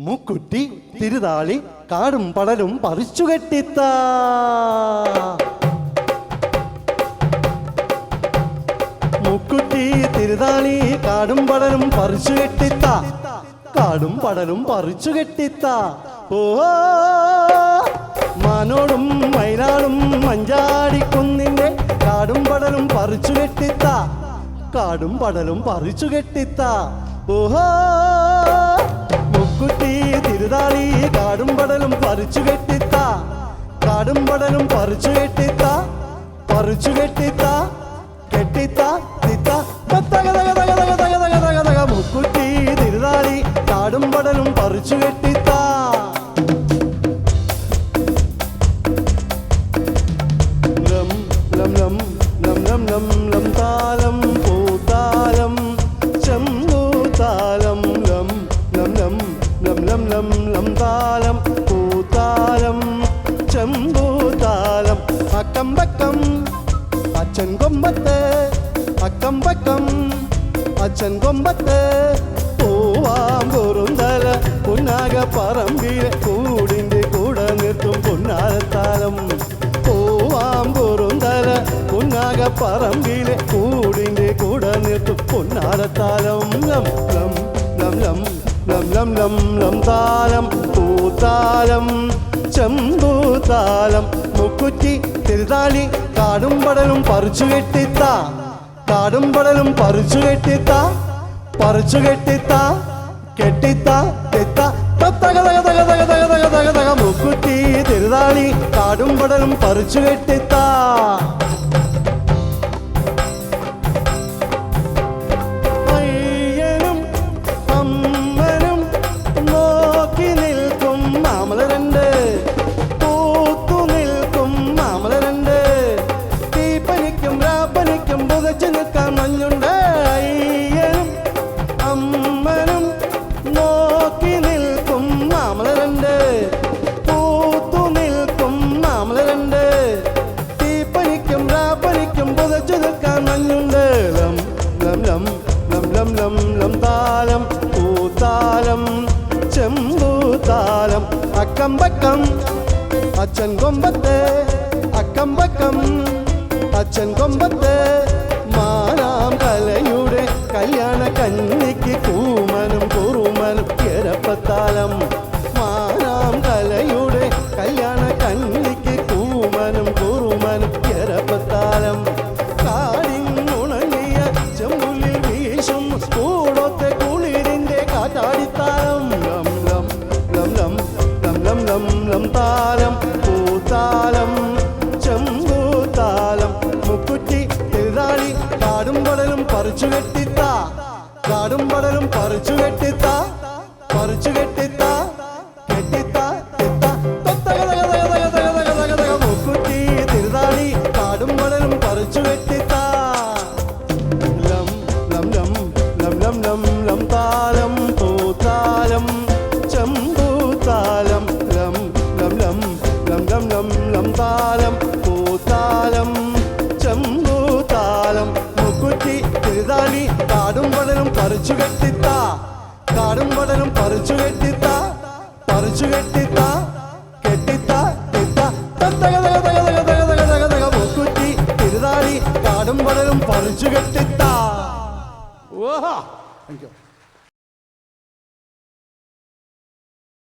മുക്കുറ്റി തിരുതാളി കാടും പടലും പറിച്ചു കെട്ടിത്ത. മുക്കുറ്റി തിരുതാളി കാടും പടലും പറിച്ചു കെട്ടിത്ത. കാടും പടലും പറിച്ചു കെട്ടിത്ത. ഓ മാനോടും മൈനാടും മഞ്ചാടിക്കുന്നിന്റെ കാടും പടലും പറിച്ചു കെട്ടിത്ത. കാടും പടലും പറിച്ചു കെട്ടിത്ത. ഓഹോ മുക്കുട്ടി തിരുതാളി കാടും പടലും പറിച്ചു കെട്ടിത്ത. കാടും പടലും പറിച്ചു കെട്ടിത്ത പറിച്ചു കെട്ടിത്ത കെട്ടിത്ത തിത്ത. അച്ഛൻ കൊമ്പത്ത് അക്കം പക്കം അച്ഛൻ കൊമ്പത്ത് പൂവാം കുറുന്തല പുന്നാക പറമ്പിലെ കൂടിന്റെ കൂടെ നിർത്തും പൊന്നാരത്താലം. പൂവാം കുറുന്തല പുന്നാക പറമ്പിലെ കൂടിന്റെ കൂടെ നിർത്തും പൊന്നാരത്താലം. ലം ലം ലം ലം ലം താലം പൂത്താലം ചെമ്പൂത്താലം മുക്കുറ്റി തിരുതാളി കാടും പടലും പറിച്ചു കെട്ടിത്ത കാടും പടലും പറിച്ചു കെട്ടിത്ത പറിച്ചു കെട്ടിത്ത കെട്ടിത്ത തെത്ത തിരുതാളി കാടും പടലും പറിച്ചു കെട്ടിത്ത ചെമ്പൂത്താലം അക്കം പക്കം അച്ഛൻ കൊമ്പത്ത് അക്കം പക്കം അച്ഛൻ കൊമ്പത്ത് മാറാം കലയുടെ കല്യാണ കന്നിക്ക് കൂമനും കുറുമനും കിരപ്പത്താലം. മാറാം കലയുടെ കല്യാണ കന്നിക്ക് കൂമനും കുറുമനും എരപ്പത്താലം മുക്കുറ്റി എഴുതാളി. കാടും പടലും പറിച്ചു കെട്ടിത്താ. കാടും പടലും പറിച്ചു കെട്ടിത്താ. പറിച്ചു കെട്ടിത്ത. കാലം മൂക്കുറ്റി കാടും വടലും പറിച്ചു കാടും വടലും പറിച്ചു കെട്ടിത്ത. പറിച്ചു കെട്ടിത്ത. കെട്ടിത്ത മൂക്കുറ്റി കാടും ഓഹാ. Thank you